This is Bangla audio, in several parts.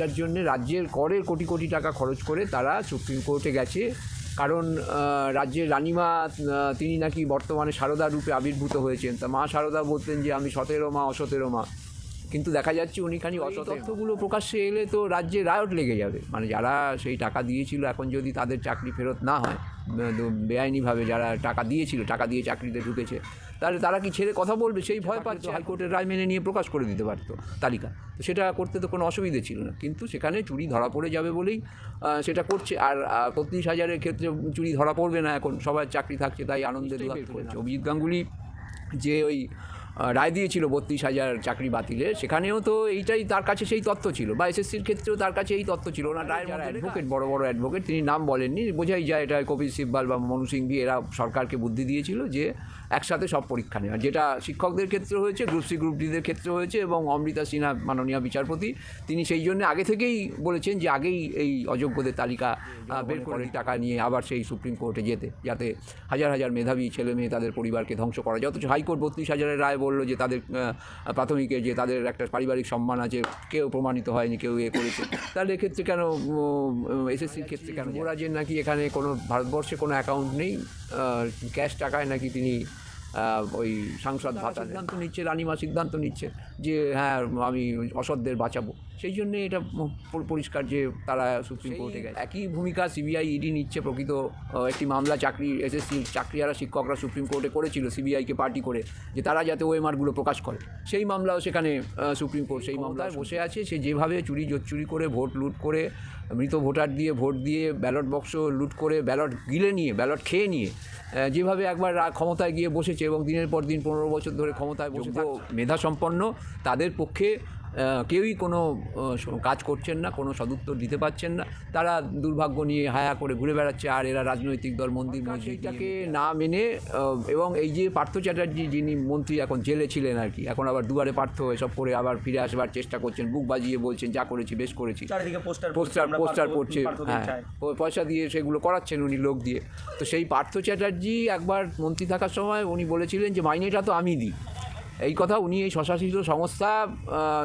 জিনিসটার জন্য রাজ্যের করের কোটি কোটি টাকা খরচ করে তারা সুপ্রিম কোর্টে গেছে। কারণ রাজ্যের রানিমা তিনি নাকি বর্তমানে সারদা রূপে আবির্ভূত হয়েছেন। তা মা সারদা বলতেন যে আমি সতেরো মা অসতেরো মা। কিন্তু দেখা যাচ্ছে উনি খানি তথ্যগুলো প্রকাশ্যে এলে তো রাজ্যে রায়ট লেগে যাবে। মানে যারা সেই টাকা দিয়েছিল এখন যদি তাদের চাকরি ফেরত না হয় বেআইনিভাবে যারা টাকা দিয়েছিল টাকা দিয়ে চাকরিতে ঢুকেছে তাহলে তারা কি ছেড়ে কথা বলবে? সেই ভয় পাচ্ছে। হাইকোর্টের রায় মেনে নিয়ে প্রকাশ করে দিতে পারতো তালিকা। তো সেটা করতে তো কোনো অসুবিধে ছিল না। কিন্তু সেখানে চুরি ধরা পড়ে যাবে বলেই সেটা করছে। আর বত্রিশ হাজারের ক্ষেত্রে চুরি ধরা পড়বে না এখন। সবার চাকরি থাকছে তাই আনন্দে করছে। অভিজিৎ গাঙ্গুলি যে ওই রায় দিয়েছিল বত্রিশ হাজার চাকরি বাতিলে সেখানেও তো এইটাই তার কাছে সেই তথ্য ছিল। বা এসএসসির ক্ষেত্রেও তার কাছে এই তথ্য ছিল। না রায়ের মধ্যে অ্যাডভোকেট বড় বড় অ্যাডভোকেট তিনি নাম বলেননি। বোঝাই যায় এটা কপিল সিব্বাল বা মনু সিংভি এরা সরকারকে বুদ্ধি দিয়েছিল যে একসাথে সব পরীক্ষা নেওয়া যেটা শিক্ষকদের ক্ষেত্রে হয়েছে গ্রুপ সি গ্রুপ ডিদের ক্ষেত্রে হয়েছে এবং অমৃতা সিনহা মাননীয় বিচারপতি তিনি সেই জন্য আগে থেকেই বলেছেন যে আগেই এই অযোগ্যদের তালিকা বের করে টাকা নিয়ে আবার সেই সুপ্রিম কোর্টে যেতে যাতে হাজার হাজার মেধাবী ছেলে মেয়ে তাদের পরিবারকে ধ্বংস করা যায়। অথচ হাইকোর্ট বত্রিশ হাজারের রায় বলল যে তাদের প্রাথমিকে যে তাদের একটা পারিবারিক সম্মান আছে কেউ প্রমাণিত হয়নি কেউ এ করেছে। তাহলে এক্ষেত্রে কেন এসএসসির ক্ষেত্রে কেন যুবরাজের নাকি এখানে কোনো ভারতবর্ষে কোনো অ্যাকাউন্ট নেই ক্যাশ টাকায় নাকি তিনি ওই সাংসদ ভাতা সিদ্ধান্ত নিচ্ছে রানিমা সিদ্ধান্ত নিচ্ছে যে হ্যাঁ আমি অসৎদের বাঁচাবো। সেই জন্যে এটা পরিষ্কার যে তারা সুপ্রিম কোর্টে গেছে। একই ভূমিকা সিবিআই ইডি নিচ্ছে প্রকৃত একটি মামলা চাকরি এসএসসি চাকরিয়ারা শিক্ষকরা সুপ্রিম কোর্টে করেছিল সিবিআইকে পার্টি করে যে তারা যাতে ওএমআরগুলো প্রকাশ করে। সেই মামলাও সেখানে সুপ্রিম কোর্ট সেই মামলায় বসে আছে সে যেভাবে চুরি চুরি করে ভোট লুট করে মৃত ভোটার দিয়ে ভোট দিয়ে ব্যালট বক্স লুট করে ব্যালট গিলে নিয়ে ব্যালট খেয়ে নিয়ে যেভাবে একবার ক্ষমতায় গিয়ে বসেছে এবং দিনের পর দিন পনেরো বছর ধরে ক্ষমতায় বসে মেধা সম্পন্ন তাদের পক্ষে কেউই কোনো কাজ করছেন না কোনো সদুত্তর দিতে পারছেন না। তারা দুর্ভাগ্য নিয়ে হায়া করে ঘুরে বেড়াচ্ছে আর এরা রাজনৈতিক দল মন্দির মসজিদটাকে না মেনে এবং এই যে পার্থ চ্যাটার্জি যিনি মন্ত্রী এখন জেলে ছিলেন আর কি এখন আবার দুয়ারে পার্থ এসব করে আবার ফিরে আসবার চেষ্টা করছেন বুক বাজিয়ে বলছেন যা করেছি বেশ করেছি। পোস্টার পোস্টার করছে হ্যাঁ পয়সা দিয়ে সেগুলো করাচ্ছেন উনি লোক দিয়ে। তো সেই পার্থ চ্যাটার্জি একবার মন্ত্রী থাকার সময় উনি বলেছিলেন যে মাইনেটা তো আমি দিই। এই কথা উনি এই স্বশাসিত সংস্থা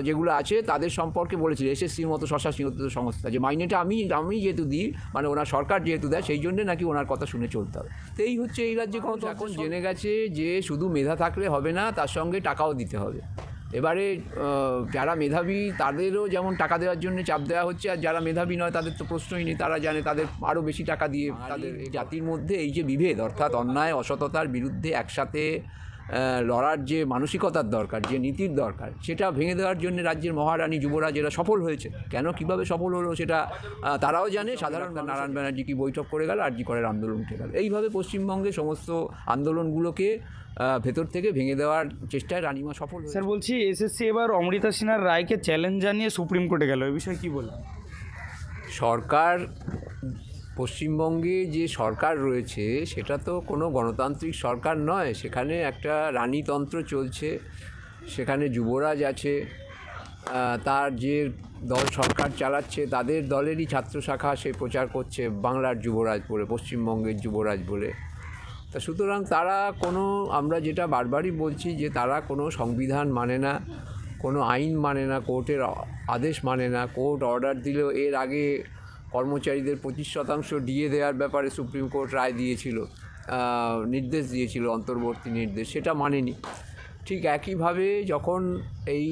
যেগুলো আছে তাদের সম্পর্কে বলেছিলেন এসএসসির মতো স্বশাসিত সংস্থা। যে মাইনেটা আমি আমি যেহেতু দিই মানে ওনার সরকার যেহেতু দেয় সেই জন্যে নাকি ওনার কথা শুনে চলতে হবে। তো এই হচ্ছে এই রাজ্যে কোনো এখন জেনে গেছে যে শুধু মেধা থাকলে হবে না তার সঙ্গে টাকাও দিতে হবে। এবারে যারা মেধাবী তাদেরও যেমন টাকা দেওয়ার জন্য চাপ দেওয়া হচ্ছে আর যারা মেধাবী নয় তাদের তো প্রশ্নই নেই তারা জানে তাদের আরও বেশি টাকা দিয়ে তাদের জাতির মধ্যে এই যে বিভেদ অর্থাৎ অন্যায় অসততার বিরুদ্ধে একসাথে লড়ার যে মানসিকতার দরকার যে নীতির দরকার সেটা ভেঙে দেওয়ার জন্য রাজ্যের মহারানী যুবরাজ এরা সফল হয়েছে। কেন? কীভাবে সফল হলো সেটা তারাও জানে। সাধারণ নারায়ণ ব্যানার্জি কি বৈঠক করে গেল আর জি করের আন্দোলন উঠে গেল। এইভাবে পশ্চিমবঙ্গে সমস্ত আন্দোলনগুলোকে ভেতর থেকে ভেঙে দেওয়ার চেষ্টায় রানিমা সফল স্যার বলছি এসএসসি এবার অমৃতা সিনহার রায়কে চ্যালেঞ্জ জানিয়ে সুপ্রিম কোর্টে গেল। এই বিষয়ে কী বলবেন সরকার পশ্চিমবঙ্গে যে সরকার রয়েছে, সেটা তো কোনো গণতান্ত্রিক সরকার নয়। সেখানে একটা রানীতন্ত্র চলছে, সেখানে যুবরাজ আছে তার যে দল সরকার চালাচ্ছে, তাদের দলেরই ছাত্র শাখা সে প্রচার করছে বাংলার যুবরাজ বলে, পশ্চিমবঙ্গের যুবরাজ বলে। তা সুতরাং তারা কোনো, আমরা যেটা বারবারই বলছি যে তারা কোনো সংবিধান মানে না, কোনো আইন মানে না, কোর্টের আদেশ মানে না, কোর্ট অর্ডার দিলেও এর আগে কর্মচারীদের পঁচিশ শতাংশ ডিএ দেওয়ার ব্যাপারে সুপ্রিম কোর্ট রায় দিয়েছিল নির্দেশ দিয়েছিল, অন্তর্বর্তী নির্দেশ, সেটা মানেনি। ঠিক একইভাবে যখন এই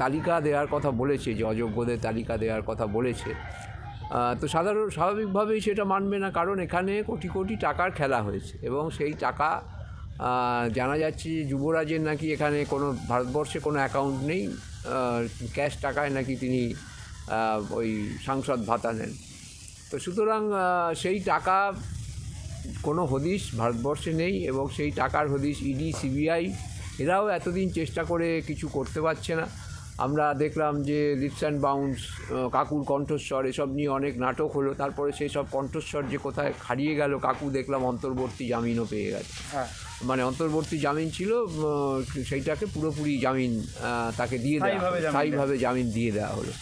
তালিকা দেওয়ার কথা বলেছে, যে অযোগ্যদের তালিকা দেওয়ার কথা বলেছে তো সাধারণ, স্বাভাবিকভাবেই সেটা মানবে না, কারণ এখানে কোটি কোটি টাকার খেলা হয়েছে এবং সেই টাকা জানা যাচ্ছে যে যুবরাজের নাকি এখানে কোনো, ভারতবর্ষে কোনো অ্যাকাউন্ট নেই ক্যাশ টাকায় নাকি তিনি ওই সাংসদ ভাতা নেন তো সুতরাং সেই টাকা কোনো হদিশ ভারতবর্ষে নেই এবং সেই টাকার হদিশ ইডি সিবিআই এরাও এতদিন চেষ্টা করে কিছু করতে পারছে না। আমরা দেখলাম যে লিপস অ্যান্ড বাউন্স কাকুর কণ্ঠস্বর এসব নিয়ে অনেক নাটক হলো তারপরে সেই সব কণ্ঠস্বর যে কোথায় হারিয়ে গেল কাকু দেখলাম অন্তর্বর্তী জামিনও পেয়ে গেছে। হ্যাঁ। মানে অন্তর্বর্তী জামিন ছিল সেইটাকে পুরোপুরি জামিন তাকে দিয়ে দেওয়া স্থায়ীভাবে জামিন জামিন দিয়ে দেওয়া হলো।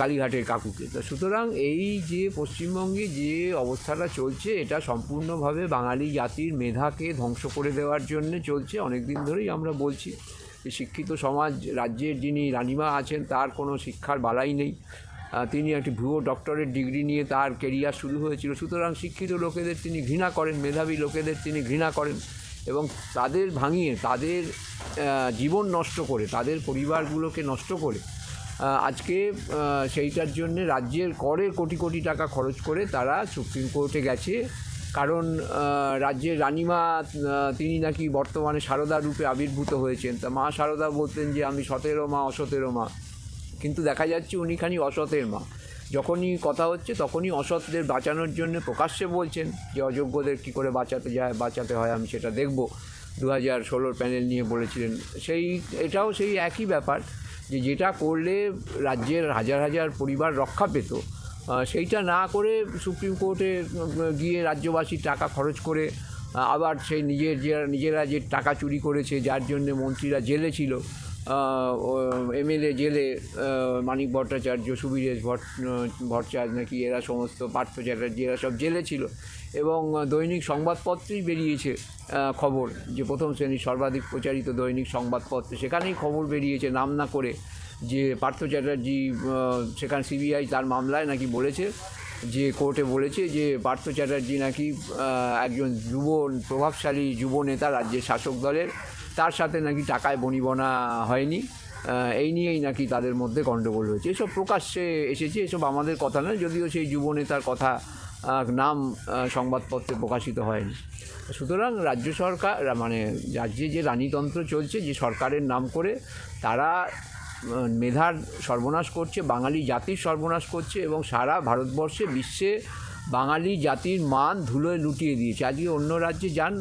কালীঘাটের কাকুকে। তো সুতরাং এই যে পশ্চিমবঙ্গে যে অবস্থাটা চলছে, এটা সম্পূর্ণভাবে বাঙালি জাতির মেধাকে ধ্বংস করে দেওয়ার জন্য চলছে। অনেক দিন ধরেই আমরা বলছি যে শিক্ষিত সমাজ, রাজ্যের যিনি রানিমা আছেন, তার কোনো শিক্ষার বালাই নেই। তিনি একটি ভুয়ো ডক্টরেট ডিগ্রি নিয়ে তার কেরিয়ার শুরু হয়েছিল। সুতরাং শিক্ষিত লোকেদের তিনি ঘৃণা করেন, মেধাবী লোকেদের তিনি ঘৃণা করেন এবং তাদের ভাঙিয়ে, তাদের জীবন নষ্ট করে, তাদের পরিবারগুলোকে নষ্ট করে আজকে সেইটার জন্যে রাজ্যের করের কোটি কোটি টাকা খরচ করে তারা সুপ্রিম কোর্টে গেছে। কারণ রাজ্যের রানিমা তিনি নাকি বর্তমানে সারদা রূপে আবির্ভূত হয়েছেন। তা মা সারদা বলতেন যে, আমি সতেরো মা, অসতেরো মা। কিন্তু দেখা যাচ্ছে উনি খানি অসতের মা। যখনই কথা হচ্ছে তখনই অসৎদের বাঁচানোর জন্য প্রকাশ্যে বলছেন যে, অযোগ্যদের কী করে বাঁচাতে যায়, বাঁচাতে হয়, আমি সেটা দেখব। দু হাজার ষোলোর প্যানেল নিয়ে বলেছিলেন। সেই, এটাও সেই একই ব্যাপার। যে যেটা করলে রাজ্যের হাজার হাজার পরিবার রক্ষা পেত সেইটা না করে সুপ্রিম কোর্টে গিয়ে রাজ্যবাসীর টাকা খরচ করে আবার সেই নিজের যে, নিজেরা যে টাকা চুরি করেছে, যার জন্য মন্ত্রীরা জেলে ছিল এমএলএ জেলে মানিক ভট্টাচার্য, সুবীরেশ ভট্ট ভট্টাচার্য নাকি এরা সমস্ত পার্থ চ্যাটার্জি, এরা সব জেলে ছিল। এবং দৈনিক সংবাদপত্রেই বেরিয়েছে খবর যে প্রথম শ্রেণির সর্বাধিক প্রচারিত দৈনিক সংবাদপত্র। সেখানেই খবর বেরিয়েছে নাম না করে যে পার্থ চ্যাটার্জি সেখানে সিবিআই তার মামলায় নাকি বলেছে, যে কোর্টে বলেছে যে পার্থ চ্যাটার্জি নাকি একজন যুব, প্রভাবশালী যুব নেতা রাজ্যের শাসক দলের। তার সাথে নাকি টাকায় বনিবনা হয়নি এই নিয়েই নাকি তাদের মধ্যে গণ্ডগোল হয়েছে। এসব প্রকাশ্যে এসেছে, এসব আমাদের কথা নয়, যদিও সেই যুব নেতার কথা নাম সংবাদপত্রে প্রকাশিত হয়নি। সুতরাং রাজ্য সরকার মানে রাজ্যে যে রানীতন্ত্র চলছে, যে সরকারের নাম করে তারা মেধার সর্বনাশ করছে, বাঙালি জাতির সর্বনাশ করছে এবং সারা ভারতবর্ষে বিশ্বে বাঙালি জাতির মান ধুলোয় লুটিয়ে দিয়েছে। আজকে অন্য রাজ্যে যান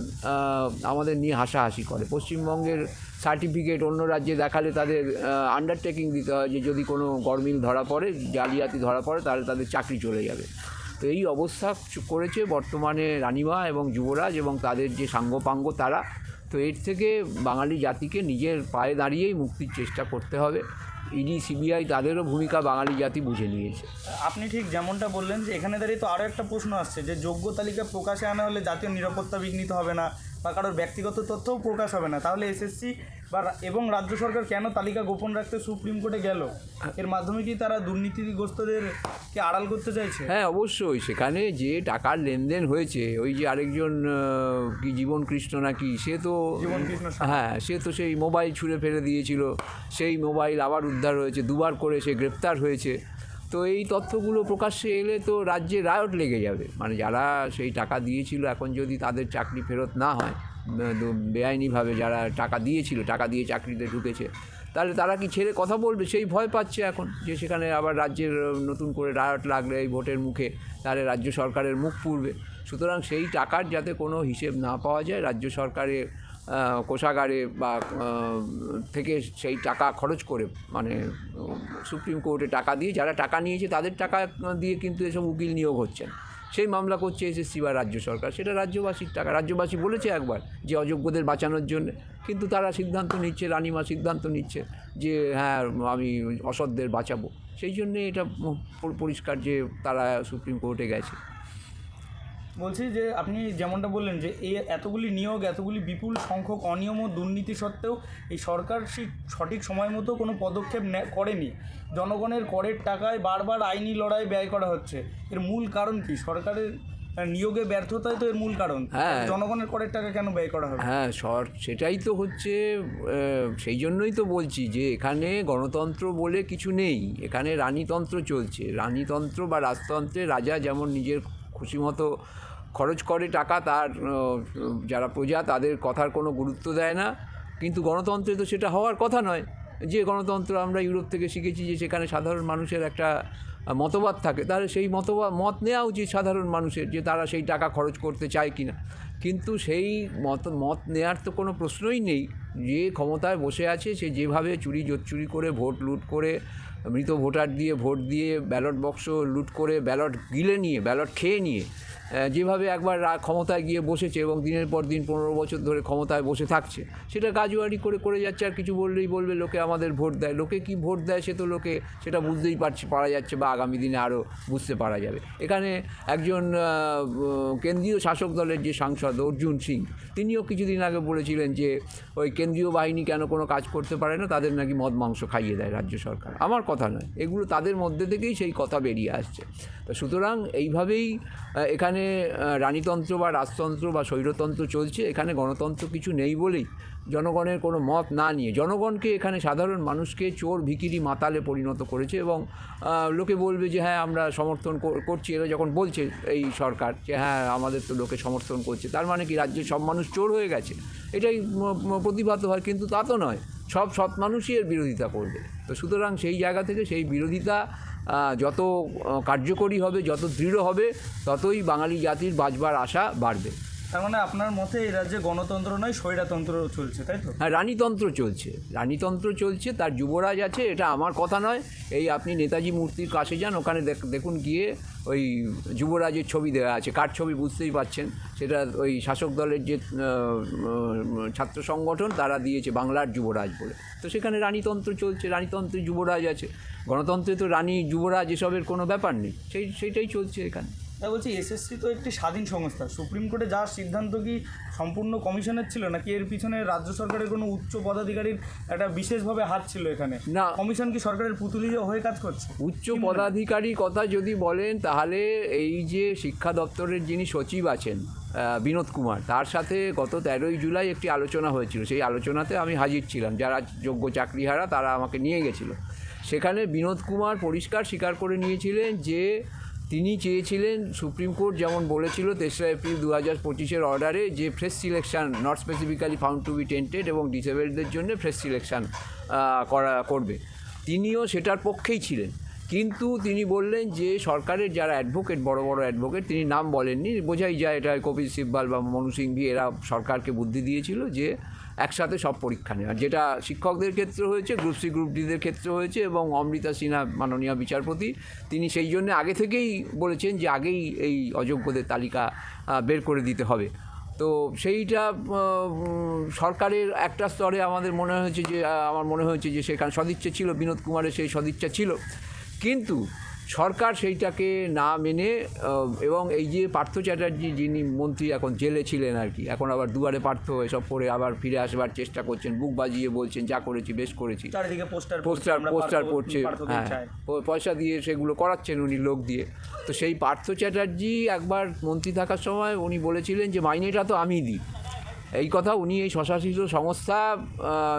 আমাদের নিয়ে হাসাহাসি করে। পশ্চিমবঙ্গের সার্টিফিকেট অন্য রাজ্যে দেখালে তাদের আন্ডারটেকিং দিতে হয় যে যদি কোনো গরমিল ধরা পড়ে, জালিয়াতি ধরা পড়ে, তাহলে তাদের চাকরি চলে যাবে। এই অবস্থা করেছে বর্তমানে রানিমা এবং যুবরাজ এবং তাদের যে সাঙ্গপাঙ্গ তারা। তো এর থেকে বাঙালি জাতিকে নিজের পায়ে দাঁড়িয়েই মুক্তির চেষ্টা করতে হবে। ইডি, সিবিআই তাদেরও ভূমিকা বাঙালি জাতি বুঝে নিয়েছে। আপনি ঠিক যেমনটা বললেন যে এখানে দাঁড়িয়ে তো আরও একটা প্রশ্ন আসছে যে যোগ্য তালিকা প্রকাশে আনা হলে জাতীয় নিরাপত্তা বিঘ্নিত হবে না বা কারোর ব্যক্তিগত তথ্যও প্রকাশ হবে না। তাহলে এসএসসি বা এবং রাজ্য সরকার কেন তালিকা গোপন রাখতে সুপ্রিম কোর্টে গেল? এর মাধ্যমে কি তারা দুর্নীতিগ্রস্তদেরকে আড়াল করতে চাইছে? হ্যাঁ অবশ্যই। সেখানে যে টাকার লেনদেন হয়েছে ওই যে আরেকজন কি জীবন কৃষ্ণ নাকি সে তো জীবন কৃষ্ণ হ্যাঁ সে তো সেই মোবাইল ছুঁড়ে ফেলে দিয়েছিল। সেই মোবাইল আবার উদ্ধার হয়েছে দুবার করে সে গ্রেপ্তার হয়েছে। তো এই তথ্যগুলো প্রকাশ্যে এলে তো রাজ্যে রায়ট লেগে যাবে। মানে যারা সেই টাকা দিয়েছিল এখন যদি তাদের চাকরি ফেরত না হয় বেআইনিভাবে যারা টাকা দিয়েছিল, টাকা দিয়ে চাকরিতে ঢুকেছে, তাহলে তারা কি ছেড়ে কথা বলবে? সেই ভয় পাচ্ছে এখন যে সেখানে আবার রাজ্যের নতুন করে রায়ট লাগলে এই ভোটের মুখে, তাহলে রাজ্য সরকারের মুখ পুড়বে। সুতরাং সেই টাকার যাতে কোনো হিসেব না পাওয়া যায়, রাজ্য সরকারের কোষাগারে বা থেকে সেই টাকা খরচ করে মানে সুপ্রিম কোর্টে টাকা দিয়ে, যারা টাকা নিয়েছে তাদের টাকা দিয়ে কিন্তু এসব উকিল নিয়োগ হচ্ছেন সেই মামলা করছে এসএসসি বা রাজ্য সরকার। সেটা রাজ্যবাসীর টাকা। রাজ্যবাসী বলেছে একবার যে অযোগ্যদের বাঁচানোর জন্য। কিন্তু তারা সিদ্ধান্ত নিচ্ছে, রানিমা সিদ্ধান্ত নিচ্ছে যে হ্যাঁ আমি অসৎদের বাঁচাবো। সেই জন্যে এটা পরিষ্কার যে তারা সুপ্রিম কোর্টে গেছে। বলছি যে আপনি যেমনটা বললেন যে এই এতগুলি নিয়োগ এতগুলি বিপুল সংখ্যক অনিয়ম ও দুর্নীতি সত্ত্বেও এই সরকার সেই সঠিক সময় মতো কোনো পদক্ষেপ নে- করেনি। জনগণের করের টাকায় বারবার আইনি লড়াই ব্যয় করা হচ্ছে। এর মূল কারণ কি? সরকারের নিয়োগে ব্যর্থতাই তো এর মূল কারণ। হ্যাঁ। জনগণের করের টাকা কেন ব্যয় করা হবে? হ্যাঁ সর সেটাই তো হচ্ছে সেই জন্যই তো বলছি যে এখানে গণতন্ত্র বলে কিছু নেই। এখানে রানীতন্ত্র চলছে। রানীতন্ত্র বা রাজতন্ত্রে রাজা যেমন নিজের খুশি মতো খরচ করে টাকা, তার যারা প্রজা, তাদের কথার কোনো গুরুত্ব দেয় না। কিন্তু গণতন্ত্রে তো সেটা হওয়ার কথা নয়। যে গণতন্ত্র আমরা ইউরোপ থেকে শিখেছি যে সেখানে সাধারণ মানুষের একটা মতবাদ থাকে তাহলে সেই মতবাদ মত নেওয়া উচিত সাধারণ মানুষের যে তারা সেই টাকা খরচ করতে চায় কি না কিন্তু সেই মত মত নেওয়ার তো কোনো প্রশ্নই নেই। যে ক্ষমতায় বসে আছে, সে যেভাবে চুরি জোচ্চুরি করে, ভোট লুট করে মৃত ভোটার দিয়ে, ভোট দিয়ে ব্যালট বক্স লুট করে, ব্যালট গিলে নিয়ে, ব্যালট খেয়ে নিয়ে যেভাবে একবার ক্ষমতায় গিয়ে বসেছে এবং দিনের পর দিন পনেরো বছর ধরে ক্ষমতায় বসে থাকছে, সেটা গাজুয়ারি করে করে যাচ্ছে আর কিছু বললেই বলবে, লোকে আমাদের ভোট দেয়। লোকে কি ভোট দেয় সে তো লোকে, সেটা বুঝতেই পারছে, পারা যাচ্ছে বা আগামী দিনে আরও বুঝতে পারা যাবে। এখানে একজন কেন্দ্রীয় শাসক দলের যে সাংসদ অর্জুন সিং, তিনিও কিছুদিন আগে বলেছিলেন যে, ওই কেন্দ্রীয় বাহিনী কেন কোনো কাজ করতে পারে না, তাদের নাকি মদ, মাংস খাইয়ে দেয় রাজ্য সরকার। আমার কথা নয়, এগুলো তাদের মধ্যে থেকেই সেই কথা বেরিয়ে আসছে। তো সুতরাং এইভাবেই এখানে আহ, রানীতন্ত্র বা রাজতন্ত্র বা স্বৈরতন্ত্র চলছে এখানে গণতন্ত্র কিছু নেই বলেই জনগণের কোনো মত না নিয়ে। জনগণকে এখানে সাধারণ মানুষকে চোর ভিকিরি মাতালে পরিণত করেছে এবং লোকে বলবে যে হ্যাঁ আমরা সমর্থন করছি। এরা যখন বলছে এই সরকার যে হ্যাঁ আমাদের তো লোকে সমর্থন করছে। তার মানে কি রাজ্যের সব মানুষ চোর হয়ে গেছে? এটাই প্রতিভাত হয় কিন্তু তা তো নয়। সব সৎ মানুষই এর বিরোধিতা করবে। তো সুতরাং সেই জায়গা থেকে সেই বিরোধিতা যত কার্যকরী হবে যত দৃঢ় হবে ততই বাঙালি জাতির বাঁচবার আশা বাড়বে। তার মানে আপনার মতে এই রাজ্যে গণতন্ত্র নয়, স্বৈরাতন্ত্র চলছে, তাই তো? হ্যাঁ রানীতন্ত্র চলছে। রানীতন্ত্র চলছে, তার যুবরাজ আছে, এটা আমার কথা নয়। এই আপনি নেতাজি মূর্তির কাছে যান, ওখানে দেখ- দেখুন গিয়ে ওই যুবরাজের ছবি দেওয়া আছে। কার ছবি বুঝতেই পাচ্ছেন? সেটা ওই শাসক দলের যে ছাত্র সংগঠন, তারা দিয়েছে বাংলার যুবরাজ বলে। তো সেখানে রানীতন্ত্র চলছে রানীতন্ত্রে যুবরাজ আছে। গণতন্ত্রে তো রানী, যুবরাজ এসবের কোনো ব্যাপার নেই। সেই, সেইটাই চলছে এখানে। তাই বলছি এসএসসি তো একটি স্বাধীন সংস্থা। সুপ্রিম কোর্টে যাওয়ার সিদ্ধান্ত কি সম্পূর্ণ কমিশনের ছিল নাকি এর পিছনে রাজ্য সরকারের কোনো উচ্চ পদাধিকারীর একটা বিশেষভাবে হাত ছিল এখানে? না। কমিশন কি সরকারের পুতুলি হয়ে কাজ করছে? উচ্চ পদাধিকারী কথা যদি বলেন তাহলে এই যে শিক্ষা দপ্তরের যিনি সচিব আছেন বিনোদ কুমার তার সাথে গত তেরোই জুলাই একটি আলোচনা হয়েছিল। সেই আলোচনাতে আমি হাজির ছিলাম। যারা যোগ্য চাকরিহারা তারা আমাকে নিয়ে গেছিল। সেখানে বিনোদ কুমার পরিষ্কার স্বীকার করে নিয়েছিলেন যে তিনি চেয়েছিলেন সুপ্রিম কোর্ট যেমন বলেছিল তেসরা এপ্রিল দু হাজার পঁচিশের অর্ডারে যে fresh selection not specifically found to be tainted এবং ডিসেবলদের জন্য ফ্রেশ সিলেকশন করা, করবে। তিনিও সেটার পক্ষেই ছিলেন। কিন্তু তিনি বললেন যে সরকারের যারা অ্যাডভোকেট বড় বড় অ্যাডভোকেট তিনি নাম বলেননি। বোঝাই যায় এটা কপিল সিব্বাল বা মনু সিংভি, এরা সরকারকে বুদ্ধি দিয়েছিল যে একসাথে সব পরীক্ষা নেওয়া যেটা শিক্ষকদের ক্ষেত্রে হয়েছে গ্রুপ সি গ্রুপ ডিদের ক্ষেত্রে হয়েছে এবং অমৃতা সিনহা, মাননীয় বিচারপতি, তিনি সেই জন্য আগে থেকেই বলেছেন যে আগেই এই অযোগ্যদের তালিকা বের করে দিতে হবে। তো সেইটা সরকারের একটা স্তরে আমাদের মনে হয়েছে যে আমার মনে হয়েছে যে সেখানে সদিচ্ছা ছিল, বিনোদ কুমারের সেই সদিচ্ছা ছিল। কিন্তু সরকার সেইটাকে না মেনে এবং এই যে পার্থ চ্যাটার্জি যিনি মন্ত্রী এখন জেলে ছিলেন আর কি এখন আবার দুয়ারে পার্থ এসব পরে আবার ফিরে আসবার চেষ্টা করছেন বুক বাজিয়ে বলছেন যা করেছি বেশ করেছি। পোস্টার পোস্টার পোস্টার পড়ছে হ্যাঁ পয়সা দিয়ে সেগুলো করাচ্ছেন উনি লোক দিয়ে। তো সেই পার্থ চ্যাটার্জি একবার মন্ত্রী থাকার সময় উনি বলেছিলেন যে মাইনেটা তো আমি দিই। এই কথা উনি এই স্বশাসিত সংস্থা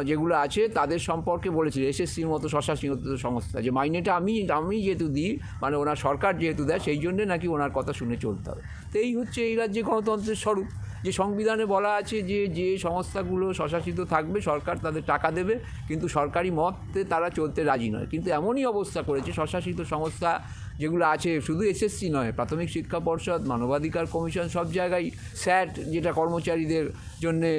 যেগুলো আছে তাদের সম্পর্কে বলেছিলেন এসএসসির মতো স্বশাসিত সংস্থা। যে মাইনেটা আমি আমি যেহেতু দিই মানে ওনার সরকার যেহেতু দেয়, সেই জন্যে নাকি ওনার কথা শুনে চলতে হবে। তো এই হচ্ছে এই রাজ্যে গণতন্ত্রের স্বরূপ। যে সংবিধানে বলা আছে যে যে সংস্থাগুলো স্বশাসিত থাকবে, সরকার তাদের টাকা দেবে, কিন্তু সরকারি মতে তারা চলতে রাজি নয়। কিন্তু এমনই অবস্থা করেছে স্বশাসিত সংস্থা যেগুলো আছে, শুধু এসএসসি নয়, প্রাথমিক শিক্ষা পর্ষদ, মানবাধিকার কমিশন, সব জায়গায় স্যাট যেটা কর্মচারীদের জন্যে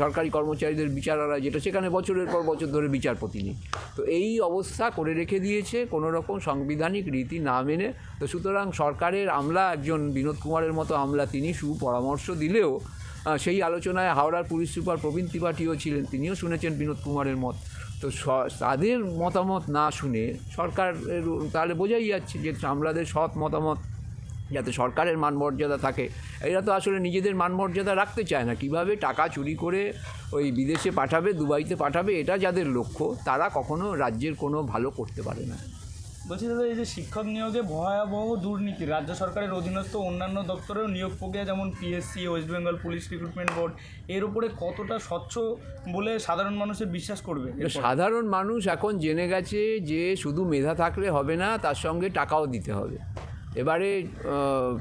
সরকারি কর্মচারীদের বিচারালয় যেটা, সেখানে বছরের পর বছর ধরে বিচারপতি নেই। তো এই অবস্থা করে রেখে দিয়েছে, কোনো রকম সাংবিধানিক রীতি না মেনে। তো সুতরাং সরকারের আমলা একজন বিনোদ কুমারের মতো আমলা তিনি সুপরামর্শ দিলেও সেই আলোচনায় হাওড়ার পুলিশ সুপার প্রবীণ ত্রিপাঠীও ছিলেন, তিনিও শুনেছেন বিনোদ কুমারের মত। তো তাদের মতামত না শুনে সরকার তাহলে বোঝাই যাচ্ছে যে আমলাদের সৎ মতামত, যাতে সরকারের মানমর্যাদা থাকে। এরা তো আসলে নিজেদের মানমর্যাদা রাখতে চায় না। কীভাবে টাকা চুরি করে ওই বিদেশে পাঠাবে, দুবাইতে পাঠাবে, এটা যাদের লক্ষ্য, তারা কখনো রাজ্যের কোনো ভালো করতে পারে না। বলছি দাদা, এই যে শিক্ষক নিয়োগে ভয়াবহ দুর্নীতি, রাজ্য সরকারের অধীনস্থ অন্যান্য দপ্তরেও নিয়োগ প্রক্রিয়া যেমন PSC West Bengal police recruitment board এর উপরে কতটা স্বচ্ছ বলে সাধারণ মানুষের বিশ্বাস করবে সাধারণ মানুষ এখন জেনে গেছে যে শুধু মেধা থাকলে হবে না, তার সঙ্গে টাকাও দিতে হবে। এবারে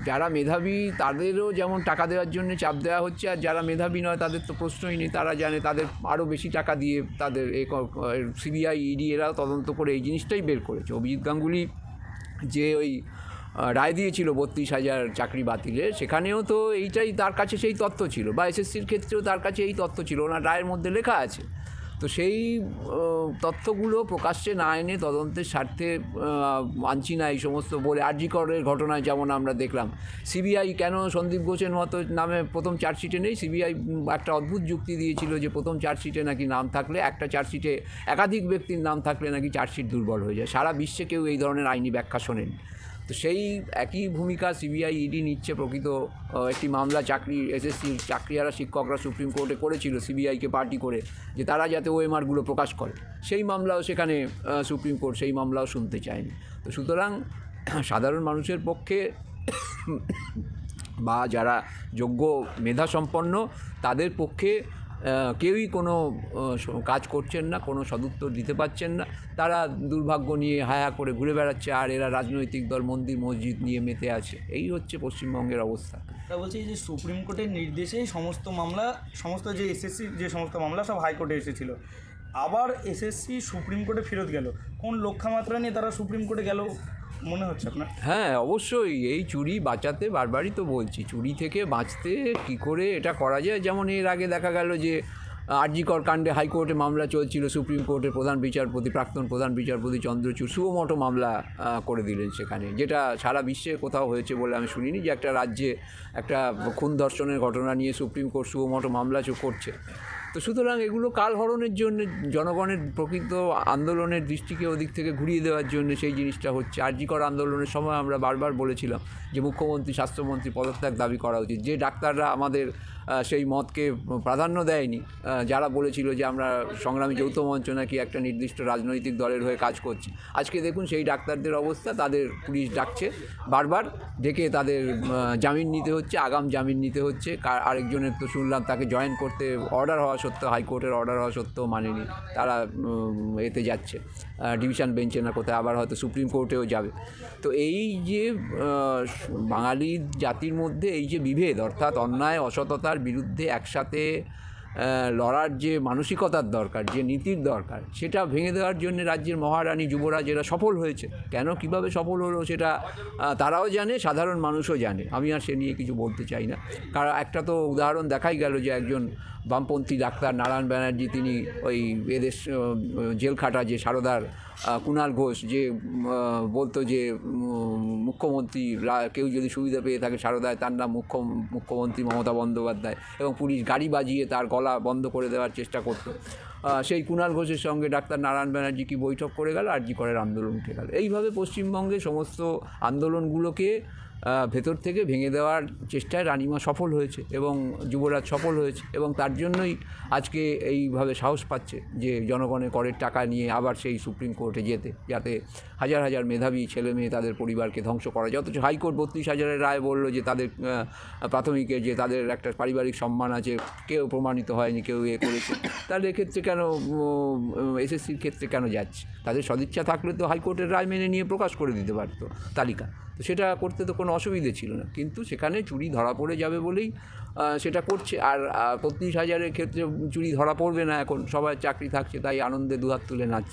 যারা মেধাবী তাদেরও যেমন টাকা দেওয়ার জন্য চাপ দেওয়া হচ্ছে, আর যারা মেধাবী নয় তাদের তো প্রশ্নই নেই, তারা জানে তাদের আরও বেশি টাকা দিয়ে তাদের এই সিবিআই, ইডি এরাও তদন্ত করে এই জিনিসটাই বের করেছে। অভিজিৎ গাঙ্গুলি যে ওই রায় দিয়েছিল বত্রিশ হাজার চাকরি বাতিলের, সেখানেও তো এইটাই তার কাছে সেই তথ্য ছিল, বা এসএসসির ক্ষেত্রেও তার কাছে এই তথ্য ছিল, ওনার রায়ের মধ্যে লেখা আছে। তো সেই তথ্যগুলো প্রকাশ্যে না এনে তদন্তের স্বার্থে মানছি না এই সমস্ত বলে আরজিকরের ঘটনায় যেমন আমরা দেখলাম। সিবিআই কেন সন্দীপ ঘোষের মতো নামে প্রথম চার্জশিটে নেই? সিবিআই একটা অদ্ভুত যুক্তি দিয়েছিল যে প্রথম চার্জশিটে নাকি নাম থাকলে, একটা চার্জশিটে একাধিক ব্যক্তির নাম থাকলে নাকি চার্জশিট দুর্বল হয়ে যায়। সারা বিশ্বে কেউ এই ধরনের আইনি ব্যাখ্যা শোনেনি তো সেই একই ভূমিকা সিবিআই ইডি নিচ্ছে প্রকৃত একটি মামলা চাকরি, এসএসসি চাকরিয়ারা শিক্ষকরা সুপ্রিম কোর্টে করেছিল সিবিআইকে পার্টি করে, যে তারা যাতে ওএমআরগুলো প্রকাশ করে। সেই মামলাও সেখানে সুপ্রিম কোর্ট সেই মামলাও শুনতে চায়নি। তো সুতরাং সাধারণ মানুষের পক্ষে বা যারা যোগ্য মেধাসম্পন্ন, তাদের পক্ষে কেউই কোনো কাজ করছেন না, কোনো সদুত্তর দিতে পারছেন না। তারা দুর্ভাগ্য নিয়ে হায়া করে ঘুরে বেড়াচ্ছে, আর এরা রাজনৈতিক দল মন্দির, মসজিদ নিয়ে মেতে আছে। এই হচ্ছে পশ্চিমবঙ্গের অবস্থা। তা বলছি যে সুপ্রিম কোর্টের নির্দেশেই সমস্ত মামলা, সমস্ত যে এসএসসি, যে সমস্ত মামলা সব হাইকোর্টে এসেছিল। আবার এসএসসি সুপ্রিম কোর্টে ফেরত গেল। কোন লক্ষ্যমাত্রা নিয়ে তারা সুপ্রিম কোর্টে গেল? মনে হচ্ছে আপনার? হ্যাঁ অবশ্যই। এই চুরি বাঁচাতে বারবারই তো বলছি। চুরি থেকে বাঁচতে কি করে এটা করা যায়? যেমন এর আগে দেখা গেল যে, আরজিকর কাণ্ডে হাইকোর্টে মামলা চলছিল, সুপ্রিম কোর্টের প্রধান বিচারপতি, প্রাক্তন প্রধান বিচারপতি চন্দ্রচূড় সুমোটো মামলা করে দিলেন সেখানে। যেটা সারা বিশ্বে কোথাও হয়েছে বলে আমি শুনিনি যে একটা রাজ্যে একটা খুন ধর্ষণের ঘটনা নিয়ে সুপ্রিম কোর্ট সুমোটো মামলা করছে। তো সুতরাং এগুলো কালহরণের জন্য, জনগণের প্রকৃত আন্দোলনের দৃষ্টিকে ওদিক থেকে ঘুরিয়ে দেওয়ার জন্য সেই জিনিসটা হচ্ছে। আর্যিকর আন্দোলনের সময় আমরা বারবার বলেছিলাম যে মুখ্যমন্ত্রী, স্বাস্থ্যমন্ত্রী পদত্যাগ দাবি করা উচিত। যে ডাক্তাররা আমাদের সেই মতকে প্রাধান্য দেয়নি। যারা বলেছিল যে আমরা সংগ্রামী যৌথ মঞ্চ নাকি একটা নির্দিষ্ট রাজনৈতিক দলের হয়ে কাজ করছি। আজকে দেখুন সেই ডাক্তারদের অবস্থা, তাদের পুলিশ ডাকছে। বারবার ডেকে তাদের জামিন নিতে হচ্ছে, আগাম জামিন নিতে হচ্ছে। আরেকজনের তো শুনলাম তাকে জয়েন করতে অর্ডার হওয়া সত্ত্বেও, হাইকোর্টের অর্ডার হওয়া সত্ত্বেও মানেনি। তারা এতে যাচ্ছে। ডিভিশন বেঞ্চে না কোথায়, আবার হয়তো সুপ্রিম কোর্টেও যাবে। তো এই যে বাঙালি জাতির মধ্যে এই যে বিভেদ, অর্থাৎ অন্যায় অসততার বিরুদ্ধে একসাথে লড়ার যে মানসিকতার দরকার, যে নীতির দরকার, সেটা ভেঙে দেওয়ার জন্য রাজ্যের মহারানী যুবরাজেরা সফল হয়েছে। কেন, কীভাবে সফল হলো সেটা তারাও জানে, সাধারণ মানুষও জানে। আমি আর সে নিয়ে কিছু বলতে চাই না। কারণ একটা তো উদাহরণ দেখাই গেল যে একজন বামপন্থী ডাক্তার নারায়ণ ব্যানার্জি, তিনি ওই এদেশ জেলখাটা যে সারদার কুণাল ঘোষ, যে বলতো যে মুখ্যমন্ত্রী কেউ যদি সুবিধা পেয়ে থাকে সারদায়, তার নাম মুখ্য, মুখ্যমন্ত্রী মমতা বন্দ্যোপাধ্যায় এবং পুলিশ গাড়ি বাজিয়ে তার গলা বন্ধ করে দেওয়ার চেষ্টা করত। সেই কুণাল ঘোষের সঙ্গে ডাক্তার নারায়ণ ব্যানার্জি কি বৈঠক করে গেল, আর জি করের আন্দোলন উঠে গেল। এইভাবে পশ্চিমবঙ্গে সমস্ত আন্দোলনগুলোকে ভেতর থেকে ভেঙে দেওয়ার চেষ্টায় রানিমা সফল হয়েছে এবং যুবরাজ সফল হয়েছে এবং তার জন্যই আজকে এইভাবে সাহস পাচ্ছে যে জনগণের করের টাকা নিয়ে আবার সেই সুপ্রিম কোর্টে যেতে যাতে হাজার হাজার মেধাবী ছেলে মেয়ে তাদের পরিবারকে ধ্বংস করা যায়। অথচ হাইকোর্ট বত্রিশ হাজারের রায় বলল যে তাদের আহ, প্রাথমিকে যে তাদের একটা পারিবারিক সম্মান আছে কেউ প্রমাণিত হয়নি কেউ এ করেছে। তাহলে এক্ষেত্রে কেন এসএসসির ক্ষেত্রে কেন যাচ্ছে? তাদের সদিচ্ছা থাকলে তো হাইকোর্টের রায় মেনে নিয়ে প্রকাশ করে দিতে পারতো তালিকা। তো সেটা করতে তো কোনো অসুবিধে ছিল না। কিন্তু সেখানে চুরি ধরা পড়ে যাবে বলেই সেটা করছে। আর পঁয়ত্রিশ হাজারের ক্ষেত্রে চুরি ধরা পড়বে না এখন। সবাই চাকরি থাকছে, তাই আনন্দে দুহাত তুলে নাচছে।